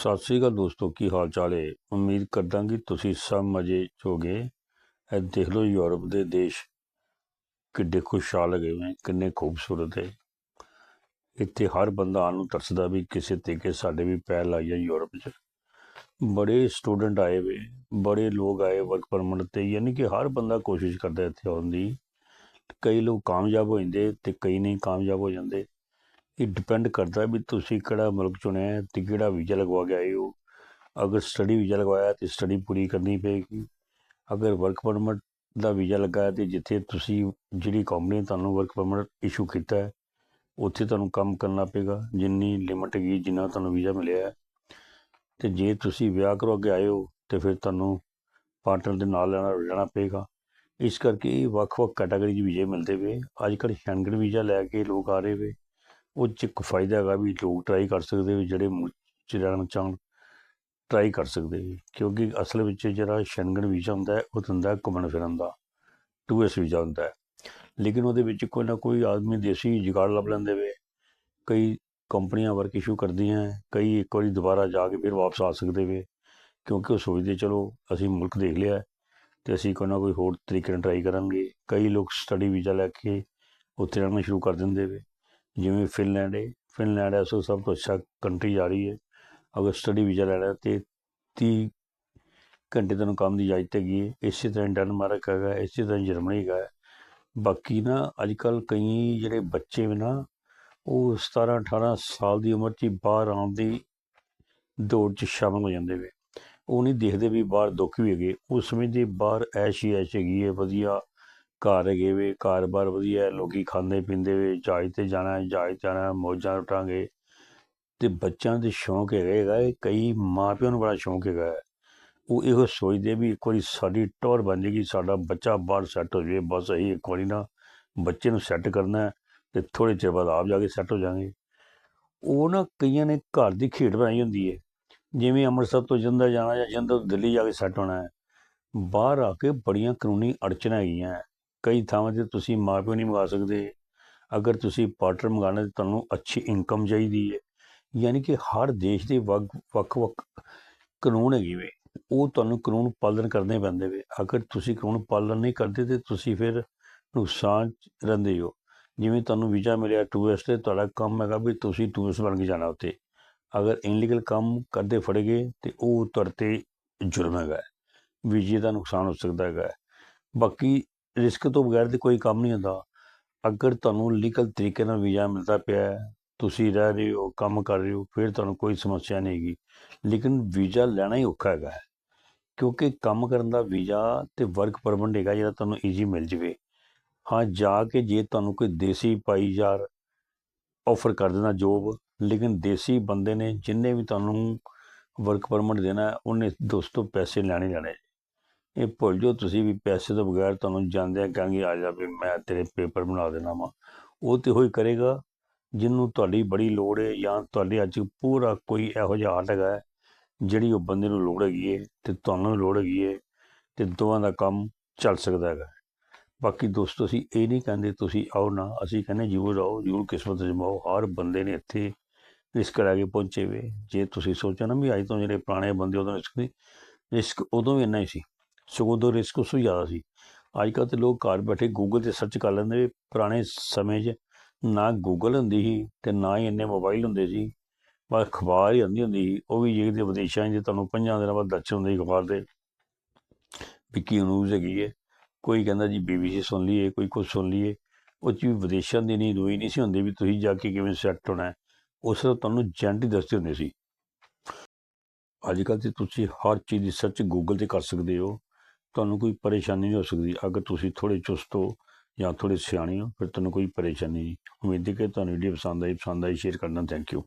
ਸਤਿ ਸ੍ਰੀ ਅਕਾਲ ਦੋਸਤੋ, ਕੀ ਹਾਲ ਚਾਲ ਹੈ ਉਮੀਦ ਕਰਦਾ ਕਿ ਤੁਸੀਂ ਸਭ ਮਜ਼ੇ 'ਚ ਹੋਗੇ। ਇਹ ਦੇਖ ਲਓ ਯੂਰਪ ਦੇ ਦੇਸ਼ ਕਿੱਡੇ ਖੁਸ਼ਹਾਲ ਗਏ ਹੋਏ ਕਿੰਨੇ ਖੂਬਸੂਰਤ ਹੈ ਇੱਥੇ ਹਰ ਬੰਦਾ ਆਉਣ ਨੂੰ ਤਰਸਦਾ ਵੀ ਕਿਸੇ ਤਰੀਕੇ ਸਾਡੇ ਵੀ ਪੈਰ ਲਾਈਏ ਯੂਰਪ 'ਚ। ਬੜੇ ਸਟੂਡੈਂਟ ਆਏ ਵੇ, ਬੜੇ ਲੋਕ ਆਏ ਵਰਕ ਪਰਮਿਟ ਤੇ, ਯਾਨੀ ਕਿ ਹਰ ਬੰਦਾ ਕੋਸ਼ਿਸ਼ ਕਰਦਾ ਇੱਥੇ ਆਉਣ ਦੀ। ਕਈ ਲੋਕ ਕਾਮਯਾਬ ਹੋ ਜਾਂਦੇ ਤੇ ਕਈ ਨਹੀਂ ਕਾਮਯਾਬ ਹੋ ਜਾਂਦੇ। ਇਹ ਡਿਪੈਂਡ ਕਰਦਾ ਵੀ ਤੁਸੀਂ ਕਿਹੜਾ ਮੁਲਕ ਚੁਣਿਆ ਹੈ ਤੇ ਕਿਹੜਾ ਵੀਜ਼ਾ ਲਗਵਾ ਕੇ ਆਏ ਹੋ। ਅਗਰ ਸਟੱਡੀ ਵੀਜ਼ਾ ਲਗਵਾਇਆ ਤੇ ਸਟੱਡੀ ਪੂਰੀ ਕਰਨੀ ਪਏਗੀ। ਅਗਰ ਵਰਕ ਪਰਮਿਟ ਦਾ ਵੀਜ਼ਾ ਲੱਗਾ ਹੈ ਤੇ ਜਿੱਥੇ ਤੁਸੀਂ, ਜਿਹੜੀ ਕੰਪਨੀ ਨੇ ਤੁਹਾਨੂੰ ਵਰਕ ਪਰਮਿਟ ਇਸ਼ੂ ਕੀਤਾ ਹੈ, ਉੱਥੇ ਤੁਹਾਨੂੰ ਕੰਮ ਕਰਨਾ ਪਏਗਾ। ਜਿੰਨੀ ਲਿਮਟ ਹੈਗੀ, ਜਿੰਨਾ ਤੁਹਾਨੂੰ ਵੀਜ਼ਾ ਮਿਲਿਆ ਹੈ। ਤੇ ਜੇ ਤੁਸੀਂ ਵਿਆਹ ਕਰਵਾ ਕੇ ਆਏ ਹੋ, ਤੇ ਫਿਰ ਤੁਹਾਨੂੰ ਪਾਰਟਨਰ ਦੇ ਨਾਲ ਲੈਣਾ, ਰਹਿਣਾ ਪਏਗਾ। ਇਸ ਕਰਕੇ ਵੱਖ-ਵੱਖ ਕੈਟਾਗਰੀ ਦੇ ਵੀਜ਼ੇ ਮਿਲਦੇ ਵੇ ਅੱਜ ਕੱਲ੍ਹ ਸ਼ੈਂਗਨ ਵੀਜ਼ਾ ਲੈ ਕੇ ਲੋਕ ਆ ਰਹੇ ਵੇ ਉਹ 'ਚ ਇੱਕ ਫਾਇਦਾ ਹੈਗਾ ਵੀ ਲੋਕ ਟਰਾਈ ਕਰ ਸਕਦੇ ਵੀ ਜਿਹੜੇ ਮੁਲਕ 'ਚ ਰਹਿਣਾ ਚਾਹਣ ਟਰਾਈ ਕਰ ਸਕਦੇ ਕਿਉਂਕਿ ਅਸਲ ਵਿੱਚ ਜਿਹੜਾ ਸ਼ੈਂਗਨ ਵੀਜ਼ਾ ਹੁੰਦਾ ਹੈ, ਉਹ ਹੁੰਦਾ ਘੁੰਮਣ ਫਿਰਨ ਦਾ ਟੂਰਿਸਟ ਵੀਜ਼ਾ ਹੁੰਦਾ ਹੈ। ਲੇਕਿਨ ਉਹਦੇ ਵਿੱਚ ਕੋਈ ਨਾ ਕੋਈ ਆਦਮੀ ਦੇਸੀ ਜੁਗਾੜ ਲੱਭ ਲੈਂਦੇ ਵੇ। ਕਈ ਕੰਪਨੀਆਂ ਵਰਕ ਇਸ਼ੂ ਕਰਦੀਆਂ ਕਈ ਇੱਕ ਵਾਰੀ ਦੁਬਾਰਾ ਜਾ ਕੇ ਫਿਰ ਵਾਪਸ ਆ ਸਕਦੇ ਵੇ। ਕਿਉਂਕਿ ਉਹ ਸੋਚਦੇ ਚਲੋ ਅਸੀਂ ਮੁਲਕ ਦੇਖ ਲਿਆ ਹੈ ਤੇ ਅਸੀਂ ਕੋਈ ਨਾ ਕੋਈ ਹੋਰ ਤਰੀਕੇ ਨਾਲ ਟਰਾਈ ਕਰਾਂਗੇ। ਕਈ ਲੋਕ ਸਟੱਡੀ ਵੀਜ਼ਾ ਲੈ ਕੇ ਉੱਥੇ ਰਹਿਣਾ ਸ਼ੁਰੂ ਕਰ ਦਿੰਦੇ ਵੇ। ਜਿਵੇਂ ਫਿਨਲੈਂਡ ਹੈ ਫਿਨਲੈਂਡ ਐਸੋ ਸਭ ਤੋਂ ਅੱਛਾ ਕੰਟਰੀ ਜਾ ਰਹੀ ਹੈ ਅਗਰ ਸਟੱਡੀ ਵੀਜ਼ਾ ਲੈਣਾ ਹੈ ਤੇ 30 ਘੰਟੇ ਤੁਹਾਨੂੰ ਕੰਮ ਦੀ ਇਜਾਜ਼ਤ ਹੈਗੀ ਹੈ ਇਸੇ ਤਰ੍ਹਾਂ ਡੈਨਮਾਰਕ ਹੈਗਾ, ਇਸੇ ਤਰ੍ਹਾਂ ਜਰਮਨੀ ਹੈਗਾ। ਬਾਕੀ ਨਾ ਅੱਜ ਕੱਲ ਕਈ ਜਿਹੜੇ ਬੱਚੇ ਵੀ ਨਾ, ਉਹ 17 18 ਸਾਲ ਦੀ ਉਮਰ 'ਚ ਹੀ ਬਾਹਰ ਆਉਣ ਦੀ ਦੌੜ 'ਚ ਸ਼ਾਮਲ ਹੋ ਜਾਂਦੇ ਵੇ ਉਹ ਨਹੀਂ ਦੇਖਦੇ ਵੀ ਬਾਹਰ ਦੁੱਖ ਵੀ ਹੈਗੇ। ਉਹ ਸਮਝਦੇ ਬਾਹਰ ਐਸ਼ ਹੀ ਐਸ਼ ਹੈਗੀ ਹੈ ਵਧੀਆ। ਘਰ ਹੈਗੇ ਵੇ ਘਰ-ਬਾਰ ਵਧੀਆ ਹੈ, ਲੋਕੀ ਖਾਂਦੇ ਪੀਂਦੇ ਵੇ ਜਹਾਜ਼ ਤੇ ਜਾਣਾ ਜਹਾਜ਼ 'ਤੇ ਜਾਣਾ ਮੌਜਾਂ ਲੁੱਟਾਂਗੇ ਅਤੇ ਬੱਚਿਆਂ ਦੇ ਸ਼ੌਂਕ ਹੈਗਾ ਹੈਗਾ ਹੈ, ਕਈ ਮਾਂ ਪਿਓ ਨੂੰ ਬੜਾ ਸ਼ੌਂਕ ਹੈਗਾ ਹੈ। ਉਹ ਇਹੋ ਸੋਚਦੇ ਵੀ ਇੱਕ ਵਾਰੀ ਸਾਡੀ ਟੌਰ ਬਣ ਜਾਏਗੀ ਸਾਡਾ ਬੱਚਾ ਬਾਹਰ ਸੈੱਟ ਹੋ ਜਾਵੇ ਬਸ ਅਸੀਂ ਇੱਕ ਵਾਰੀ ਨਾ ਬੱਚੇ ਨੂੰ ਸੈੱਟ ਕਰਨਾ ਹੈ ਤੇ ਥੋੜੇ ਚਿਰ ਬਾਅਦ ਆਪ ਜਾ ਕੇ ਸੈੱਟ ਹੋ ਜਾਾਂਗੇ ਉਹ ਨਾ ਕਈਆਂ ਨੇ ਘਰ ਦੀ ਖੇਡ ਬਣਾਈ ਹੁੰਦੀ ਹੈ ਜਿਵੇਂ ਅੰਮ੍ਰਿਤਸਰ ਤੋਂ ਜਲੰਧਰ ਜਾਣਾ ਜਾਂ ਜਲੰਧਰ ਤੋਂ ਦਿੱਲੀ ਜਾ ਕੇ ਸੈੱਟ ਹੋਣਾ ਹੈ ਬਾਹਰ ਆ ਕੇ ਬੜੀਆਂ ਕਾਨੂੰਨੀ ਅੜਚਣਾਂ ਹੈਗੀਆਂ ਹੈ। ਕਈ ਥਾਵਾਂ ਤੇ ਤੁਸੀਂ ਮਾਪਿਓ ਨਹੀਂ ਮੰਗਾ ਸਕਦੇ। ਅਗਰ ਤੁਸੀਂ ਪਾਰਟਨਰ ਮੰਗਾਣਾ ਤੇ ਤੁਹਾਨੂੰ ਅੱਛੀ ਇਨਕਮ ਚਾਹੀਦੀ ਹੈ ਯਾਨੀ ਕਿ ਹਰ ਦੇਸ਼ ਦੇ ਵੱਖ ਵੱਖ ਕਾਨੂੰਨ ਹੈਗੇ ਵੇ। ਉਹ ਤੁਹਾਨੂੰ ਕਾਨੂੰਨ ਪਾਲਣ ਕਰਨੇ ਪੈਂਦੇ ਵੇ। ਅਗਰ ਤੁਸੀਂ ਕਾਨੂੰਨ ਪਾਲਣ ਨਹੀਂ ਕਰਦੇ ਤੇ ਤੁਸੀਂ ਫਿਰ ਨੁਕਸਾਨ ਰਹਿੰਦੇ ਹੋ। ਜਿਵੇਂ ਤੁਹਾਨੂੰ ਵੀਜ਼ਾ ਮਿਲਿਆ ਟੂਰਿਸਟ ਤੇ, ਤੁਹਾਡਾ ਕੰਮ ਹੈਗਾ ਵੀ ਤੁਸੀਂ ਟੂਰਿਸਟ ਬਣ ਕੇ ਜਾਣਾ ਉੱਥੇ। ਅਗਰ ਇਨਲੀਗਲ ਕੰਮ ਕਰਦੇ ਫੜੇ ਗਏ ਤੇ ਉਹ ਤੁਹਾਡੇ ਤੇ ਜੁਰਮ ਹੈਗਾ। ਵੀਜ਼ੇ ਦਾ ਨੁਕਸਾਨ ਹੋ ਸਕਦਾ ਹੈਗਾ। ਬਾਕੀ ਰਿਸਕ ਤੋਂ ਬਗੈਰ ਤੇ ਕੋਈ ਕੰਮ ਨਹੀਂ ਹੁੰਦਾ। ਅਗਰ ਤੁਹਾਨੂੰ ਲੀਗਲ ਤਰੀਕੇ ਨਾਲ ਵੀਜ਼ਾ ਮਿਲਦਾ ਪਿਆ ਹੈ, ਤੁਸੀਂ ਰਹਿ ਰਹੇ ਹੋ, ਕੰਮ ਕਰ ਰਹੇ ਹੋ, ਫਿਰ ਤੁਹਾਨੂੰ ਕੋਈ ਸਮੱਸਿਆ ਨਹੀਂ ਹੈਗੀ। ਲੇਕਿਨ ਵੀਜ਼ਾ ਲੈਣਾ ਹੀ ਔਖਾ ਹੈਗਾ ਕਿਉਂਕਿ ਕੰਮ ਕਰਨ ਦਾ ਵੀਜ਼ਾ ਤੇ ਵਰਕ ਪਰਮਿਟ ਹੈਗਾ ਜਿਹੜਾ ਤੁਹਾਨੂੰ ਈਜ਼ੀ ਮਿਲ ਜਵੇ। ਹਾਂ, ਜਾ ਕੇ ਜੇ ਤੁਹਾਨੂੰ ਕੋਈ ਦੇਸੀ ਪਾਈ ਯਾਰ ਆਫਰ ਕਰ ਦੇਣਾ ਜੋਬ ਲੇਕਿਨ ਦੇਸੀ ਬੰਦੇ ਨੇ ਜਿੰਨੇ ਵੀ ਤੁਹਾਨੂੰ ਵਰਕ ਪਰਮਿਟ ਦੇਣਾ ਉਹਨੇ ਦੋਸਤੋ ਪੈਸੇ ਲੈਣੇ ਲੈਣੇ। ਇਹ ਭੁੱਲ ਜਾਓ, ਤੁਸੀਂ ਵੀ ਪੈਸੇ ਤੋਂ ਬਗੈਰ ਤੁਹਾਨੂੰ ਜਾਂਦੇ ਆ ਕਹਾਂਗੇ, ਆ ਜਾ ਵੀ ਮੈਂ ਤੇਰੇ ਪੇਪਰ ਬਣਾ ਦੇਣਾ ਵਾ। ਉਹ ਤੇ ਹੋਈ ਕਰੇਗਾ, ਜਿਹਨੂੰ ਤੁਹਾਡੀ ਬੜੀ ਲੋੜ ਹੈ ਜਾਂ ਤੁਹਾਡੇ ਅੱਜ ਪੂਰਾ ਕੋਈ ਇਹੋ ਜਿਹਾ ਆਰਟ ਹੈਗਾ ਜਿਹੜੀ ਉਹ ਬੰਦੇ ਨੂੰ ਲੋੜ ਹੈਗੀ ਹੈ ਤੇ ਤੁਹਾਨੂੰ ਲੋੜ ਹੈਗੀ ਹੈ ਤੇ ਦੋਵਾਂ ਦਾ ਕੰਮ ਚੱਲ ਸਕਦਾ ਹੈਗਾ। ਬਾਕੀ ਦੋਸਤੋ, ਅਸੀਂ ਇਹ ਨਹੀਂ ਕਹਿੰਦੇ ਤੁਸੀਂ ਆਓ ਨਾ, ਅਸੀਂ ਕਹਿੰਦੇ ਜ਼ਰੂਰ ਆਓ, ਜ਼ਰੂਰ ਕਿਸਮਤ ਜਮਾਓ, ਹਰ ਬੰਦੇ ਨੇ ਇੱਥੇ ਰਿਸਕ ਲੈ ਕੇ ਪਹੁੰਚੇ ਵੇ। ਜੇ ਤੁਸੀਂ ਸੋਚੋ ਨਾ ਵੀ ਅੱਜ ਤੋਂ ਜਿਹੜੇ ਪੁਰਾਣੇ ਬੰਦੇ ਉਦੋਂ ਰਿਸਕ ਨਹੀਂ ਰਿਸਕ ਉਦੋਂ ਵੀ ਇੰਨਾ ਹੀ ਸੀ। ਸਗੋਂ ਉਦੋਂ ਰਿਸਕ ਉਸ ਤੋਂ ਜ਼ਿਆਦਾ ਸੀ। ਅੱਜ ਕੱਲ੍ਹ ਤੇ ਲੋਕ ਘਰ ਬੈਠੇ ਗੂਗਲ ਤੇ ਸਰਚ ਕਰ ਲੈਂਦੇ ਪੁਰਾਣੇ ਸਮੇਂ 'ਚ ਨਾ ਗੂਗਲ ਹੁੰਦੀ ਸੀ ਤੇ ਨਾ ਹੀ ਇੰਨੇ ਮੋਬਾਈਲ ਹੁੰਦੇ ਸੀ। ਬਸ ਅਖਬਾਰ ਹੀ ਆਉਂਦੀ ਹੁੰਦੀ ਸੀ। ਉਹ ਵੀ ਜੇ ਵਿਦੇਸ਼ਾਂ 'ਚ ਤੁਹਾਨੂੰ ਪੰਜਾਂ ਦਿਨਾਂ ਬਾਅਦ ਦਰਸ਼ਨ ਹੁੰਦੇ ਸੀ ਅਖਬਾਰ ਦੇ ਵੀ ਕੀ ਨਿਊਜ਼ ਹੈਗੀ ਹੈ। ਕੋਈ ਕਹਿੰਦਾ ਜੀ ਬੀਬੀਸੀ ਸੁਣ ਲਈਏ, ਕੋਈ ਕੁਝ ਸੁਣ ਲਈਏ। ਉਹ 'ਚ ਵੀ ਵਿਦੇਸ਼ਾਂ ਦੀ ਨਹੀਂ ਰੋਈ ਨਹੀਂ ਸੀ ਹੁੰਦੀ ਵੀ ਤੁਸੀਂ ਜਾ ਕੇ ਕਿਵੇਂ ਸੈੱਟ ਹੋਣਾ ਹੈ। ਉਸ ਨੂੰ ਤੁਹਾਨੂੰ ਏਜੰਟ ਹੀ ਦੱਸਦੇ ਹੁੰਦੇ ਸੀ। ਅੱਜ ਕੱਲ੍ਹ ਤੇ ਤੁਸੀਂ ਹਰ ਚੀਜ਼ ਦੀ ਸਰਚ ਗੂਗਲ ਤੇ ਕਰ ਸਕਦੇ ਹੋ। ਤੁਹਾਨੂੰ ਕੋਈ ਪਰੇਸ਼ਾਨੀ ਨਹੀਂ ਹੋ ਸਕਦੀ। ਅਗਰ ਤੁਸੀਂ ਥੋੜੇ ਚੁਸਤ ਹੋ ਜਾਂ ਥੋੜੇ ਸਿਆਣੇ ਹੋ, ਫਿਰ ਤੁਹਾਨੂੰ ਕੋਈ ਪਰੇਸ਼ਾਨੀ ਨਹੀਂ। ਉਮੀਦ ਹੈ ਕਿ ਤੁਹਾਨੂੰ ਵੀਡੀਓ ਪਸੰਦ ਆਈ। ਪਸੰਦ ਆਈ, ਸ਼ੇਅਰ ਕਰਨਾ। Thank you